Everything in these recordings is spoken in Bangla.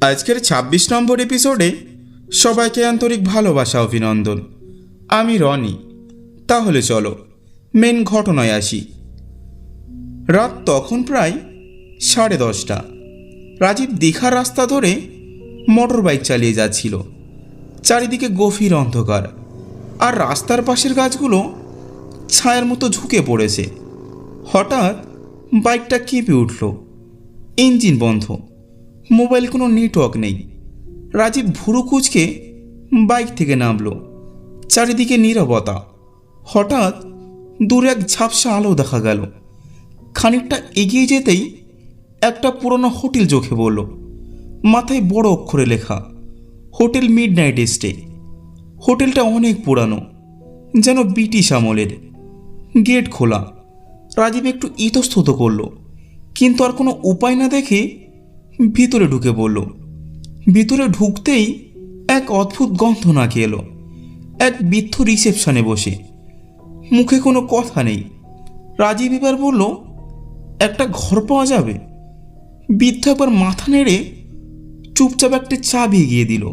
আজকের ২৬ নম্বর এপিসোডে সবাইকে আন্তরিক ভালোবাসা, অভিনন্দন। আমি রনি। তাহলে চলো মেন ঘটনায় আসি। রাত তখন প্রায় সাড়ে দশটা। রাজীব দীঘার রাস্তা ধরে মোটর বাইক চালিয়ে যাচ্ছিল। চারিদিকে গভীর অন্ধকার। আর রাস্তার পাশের গাছগুলো ছায়ার মতো ঝুঁকে পড়েছে। হঠাৎ বাইকটা কেঁপে উঠল। ইঞ্জিন বন্ধ। মোবাইল কোনো নেটওয়ার্ক নেই। রাজীব ভুরু কুচকে বাইক থেকে নামলো। চারিদিকে নীরবতা। হঠাৎ দূরে এক ঝাপসা আলো দেখা গেল। খানিকটা এগিয়ে যেতেই একটা পুরনো হোটেল চোখে বলল মাথায় বড় অক্ষরে লেখা, হোটেল মিড নাইট স্টে হোটেলটা অনেক পুরানো, যেন ব্রিটিশ আমলের। গেট খোলা। রাজীব একটু ইতস্তত করল, কিন্তু আর কোনো উপায় না দেখে ভিতরে ঢুকে পড়ল। ভিতরে ঢুকতেই এক অদ্ভুত গন্ধ নাকি এলো। এক বৃদ্ধ রিসেপশনে বসে। মুখে কোনো কথা নেই। রাজীব এবার বলল, একটা ঘর পাওয়া যাবে? বৃদ্ধ একবার মাথা নেড়ে চুপচাপ একটা চাবি এগিয়ে দিল।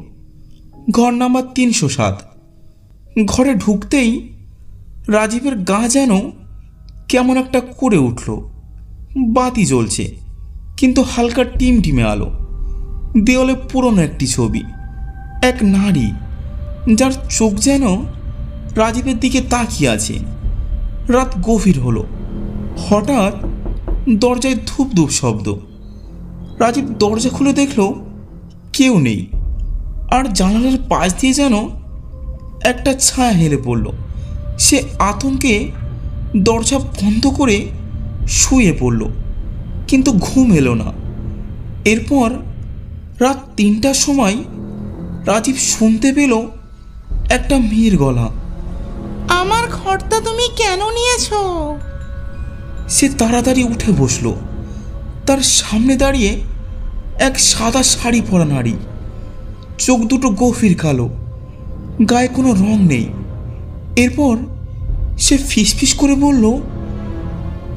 ঘর নাম্বার তিনশো সাত। ঘরে ঢুকতেই রাজীবের গা যেন কেমন একটা করে উঠল। বাতি জ্বলছে। কিন্তু হালকা টিম টিমে আলো। দেওয়ালে পুরনো একটি ছবি। এক নারী, যার চোখ যেন রাজীবের দিকে তাকিয়ে আছে। রাত গভীর হলো। হঠাৎ দরজায় ধূপ ধূপ শব্দ। রাজীব দরজা খুলে দেখল কেউ নেই। আর জানালার পাশ দিয়ে যেন একটা ছায়া হেলে পড়ল। সে আতঙ্কে দরজা বন্ধ করে শুয়ে পড়ল। কিন্তু ঘুম এলো না। এরপর রাত তিনটার সময় রাজীব শুনতে পেল একটা মেয়ের গলা। আমার ঘরটা তুমি কেন নিয়েছো? সে তাড়াতাড়ি উঠে বসল। তার সামনে দাঁড়িয়ে এক সাদা শাড়ি পরা নারী। চোখ দুটো গভীর কালো। গায়ে কোনো রং নেই। এরপর সে ফিসফিস করে বলল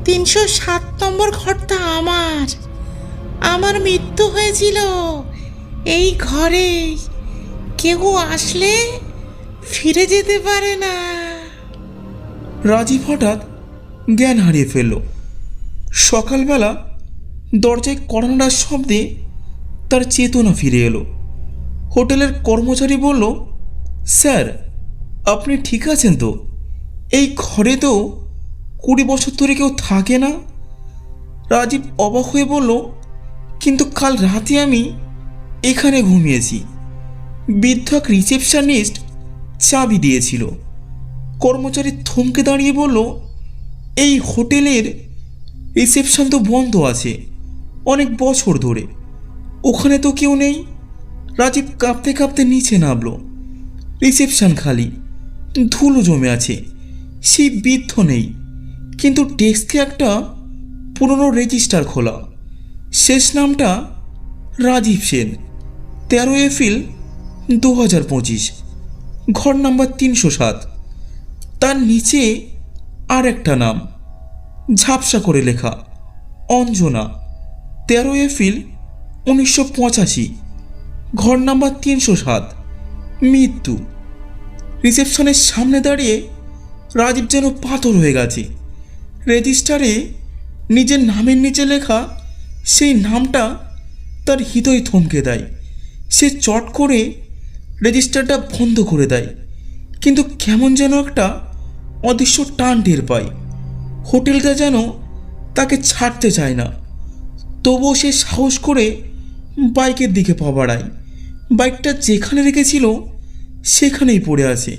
তিনশো সাত নম্বর ঘরটা আমার। আমার মৃত্যু হয়েছিল এই ঘরে। কেউ আসলে ফিরে যেতে পারে না। রাজীব হঠাৎ জ্ঞান হারিয়ে ফেলল। সকালবেলা দরজায় করোনার শব্দে তার চেতনা ফিরে এলো। হোটেলের কর্মচারী বলল, স্যার, আপনি ঠিক আছেন তো? এই ঘরে তো কুড়ি বছর ধরে কেউ থাকে না? রাজীব অবাক হয়ে বলল, কিন্তু কাল রাতে আমি এখানে ঘুমিয়েছি। বৃদ্ধ এক রিসেপশনিস্ট চাবি দিয়েছিল। কর্মচারী থমকে দাঁড়িয়ে বলল, এই হোটেলের রিসেপশন তো বন্ধ আছে, অনেক বছর ধরে। ওখানে তো কেউ নেই। রাজীব কাঁপতে কাঁপতে নিচে নামলো। রিসেপশন খালি, ধুলো জমে আছে, সেই বৃদ্ধ নেই। কিন্তু ডেস্কে একটা পুরনো রেজিস্টার খোলা। শেষ নামটা রাজীব সেন তেরো এপ্রিল দু হাজার পঁচিশ, ঘর নাম্বার তিনশো সাত। তার নিচে আর একটা নাম, ঝাপসা করে লেখা, অঞ্জনা তেরো এপ্রিল উনিশশো পঁচাশি, ঘর নাম্বার তিনশো সাত, মৃত্যু। রিসেপশনের সামনে দাঁড়িয়ে রাজীব যেন পাথর হয়ে গেছে। রেজিস্টারে নিজের নামের নিচে লেখা সেই নামটা তার হৃদয় থমকে দেয়। সে চট করে রেজিস্টারটা বন্ধ করে দেয়। কিন্তু কেমন যেন একটা অদৃশ্য টান টের পায়। হোটেলটা যেন তাকে ছাড়তে চায় না। তবুও সে সাহস করে বাইকের দিকে পা বাড়ায়। বাইকটা যেখানে রেখেছিল সেখানেই পড়ে আছে।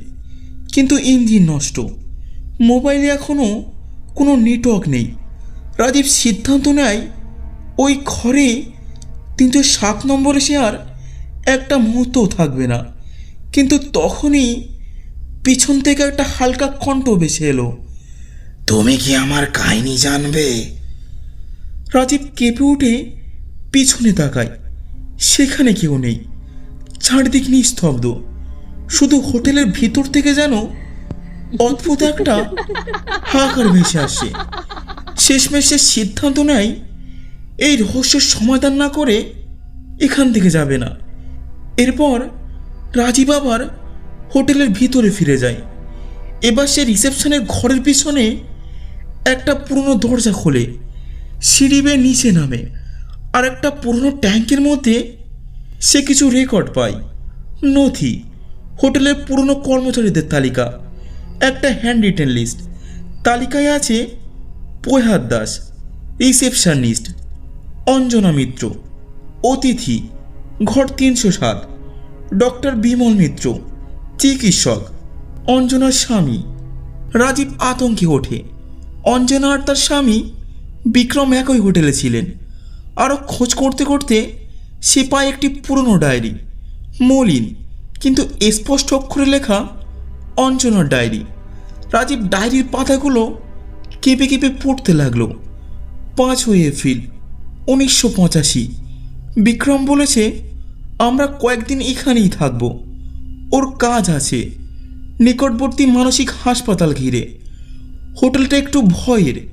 কিন্তু ইঞ্জিন নষ্ট। মোবাইলে এখনও কোনো নেটওয়ার্ক নেই। রাজীব সিদ্ধান্ত নেয় ওই ঘরে তিনশো সাত নম্বরে সে আর একটা মুহূর্তও থাকবে না। কিন্তু তখনই পিছন থেকে একটা হালকা কণ্ঠ ভেসে এলো। তুমি কি আমার কাহিনী জানবে? রাজীব কেঁপে উঠে পিছনে তাকায়। সেখানে কেউ নেই। চারদিক নিস্তব্ধ। শুধু হোটেলের ভিতর থেকে যেন অদ্ভুত একটা হাহাকার ভেসে আসে। শেষমেশ সে সিদ্ধান্ত নেয়, এই রহস্যের সমাধান না করে এখান থেকে যাবে না। এরপর রাজীব আবার হোটেলের ভিতরে ফিরে যায়। এবার সে রিসেপশনের ঘরের পিছনে একটা পুরনো দরজা খোলে। সিঁড়ি বেয়ে নিচে নামে। আর একটা পুরনো ট্যাঙ্কের মধ্যে সে কিছু রেকর্ড পায়। নথি, হোটেলের পুরনো কর্মচারীদের তালিকা। একটা রিটেন লিস্ট তালিকায় আছে প্রহাত দাস রিসেপশনিস্ট অঞ্জনা মিত্র, অতিথি, ঘর তিনশো সাত ডক্টর বিমল মিত্র, চিকিৎসক অঞ্জনার স্বামী, রাজীব আতঙ্কে ওঠে। অঞ্জনা আর তার স্বামী বিক্রম একই হোটেলে ছিলেন। আরও খোঁজ করতে করতে সে পায় একটি পুরনো ডায়েরি মলিন, কিন্তু স্পষ্ট অক্ষরে লেখা অঞ্জনার ডায়েরি। রাজীব ডায়েরির পাতাগুলো কেঁপে কেঁপে পড়তে লাগল। পাঁচই এপ্রিল উনিশশো পঁচাশি। বিক্রম বলেছে, আমরা কয়েকদিন এখানেই থাকব। ওর কাজ আছে। নিকটবর্তী মানসিক হাসপাতাল ঘিরে। হোটেলটা একটু ভয়ের।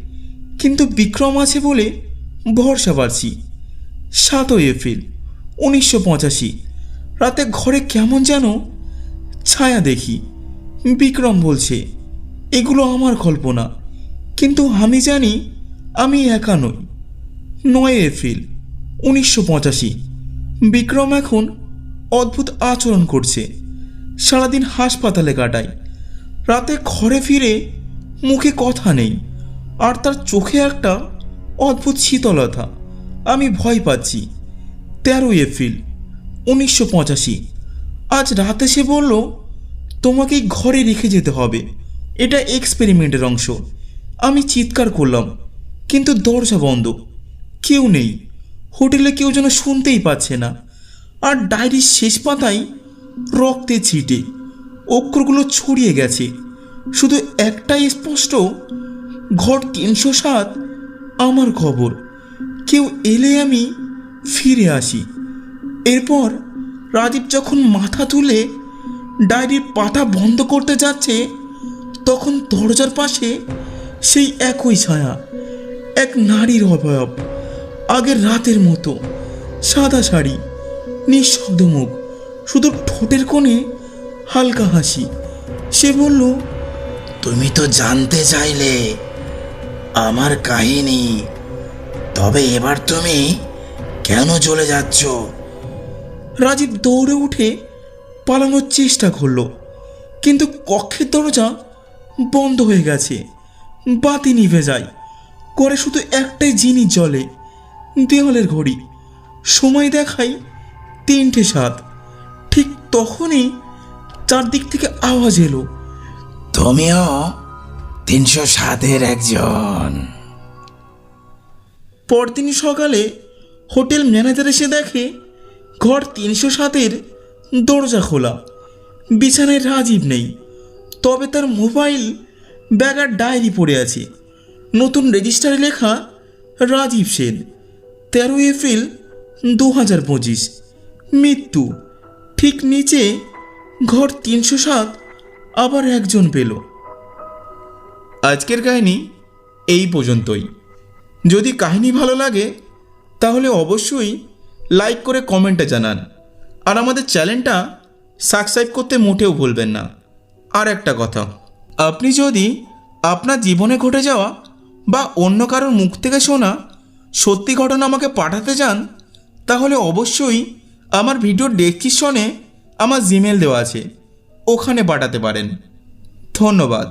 কিন্তু বিক্রম আছে বলে ভরসা পাচ্ছি। সাতই এপ্রিল উনিশশো পঁচাশি। রাতে ঘরে কেমন যেন ছায়া দেখি। বিক্রম বলছে, এগুলো আমার কল্পনা। কিন্তু আমি জানি আমি একা নই। নয় এপ্রিল, উনিশশো পঁচাশি। বিক্রম এখন অদ্ভুত আচরণ করছে। সারাদিন হাসপাতালে কাটায়। রাতে ঘরে ফিরে মুখে কথা নেই। আর তার চোখে একটা অদ্ভুত শীতলতা। আমি ভয় পাচ্ছি। তেরোই এপ্রিল, উনিশশো পঁচাশি। আজ রাতে সে বলল তোমাকে ঘরে রেখে যেতে হবে। এটা এক্সপেরিমেন্টের অংশ। আমি চিৎকার করলাম, কিন্তু দরজা বন্ধ। কেউ নেই। হোটেলে কেউ যেন শুনতেই পাচ্ছে না। আর ডায়েরির শেষ পাতায় রক্তে ছিটে। অক্ষরগুলো ছড়িয়ে গেছে। শুধু একটাই স্পষ্ট, ঘর তিনশো সাত, আমার খবর। কেউ এলে আমি ফিরে আসি। এরপর রাজীব যখন মাথা তুলে ডায়েরির পাতা বন্ধ করতে যাচ্ছে, তখন দরজার পাশে সেই একই ছায়া, এক নারীর অবয়ব, আগের রাতের মতো, সাদা শাড়ি, নিঃশব্দ মুখ, শুধু ঠোঁটের কোণে হালকা হাসি। সে বলল, তুমি তো জানতে চাইলে আমার কাহিনী, তবে এবার তুমি কেন চলে যাচ্ছ? রাজীব দৌড়ে উঠে পালানোর চেষ্টা করল। কিন্তু কক্ষের দরজা বন্ধ হয়ে গেছে। বাতি নিভে যায়। করে শুধু একটাই জিনিস জলে দেওয়ালের ঘড়ি। সময় দেখাই তিনটে সাত। ঠিক তখনই চারদিক থেকে আওয়াজ এলো। তুমিও তিনশো সাতের একজন। পরদিন সকালে হোটেল ম্যানেজার এসে দেখে ঘর তিনশো সাতের দরজা খোলা। বিছানায় রাজীব নেই। তবে তার মোবাইল ব্যাগ আর ডায়েরি পড়ে আছে। নতুন রেজিস্টারে লেখা, রাজীব সেন, তেরো এপ্রিল দু হাজার পঁচিশ, মৃত্যু। ঠিক নিচে ঘর তিনশো সাত, আবার একজন পেল। আজকের কাহিনী এই পর্যন্তই। যদি কাহিনী ভালো লাগে, তাহলে অবশ্যই লাইক করে কমেন্টে জানান। আর আমাদের চ্যানেলটা সাবস্ক্রাইব করতে মোটেও ভুলবেন না। আর একটা কথা, আপনি যদি আপনার জীবনে ঘটে যাওয়া বা অন্য কারোর মুখ থেকে শোনা সত্যি ঘটনা আমাকে পাঠাতে চান, তাহলে অবশ্যই আমার ভিডিওর ডেসক্রিপশনে আমার জিমেল দেওয়া আছে। ওখানে পাঠাতে পারেন। ধন্যবাদ।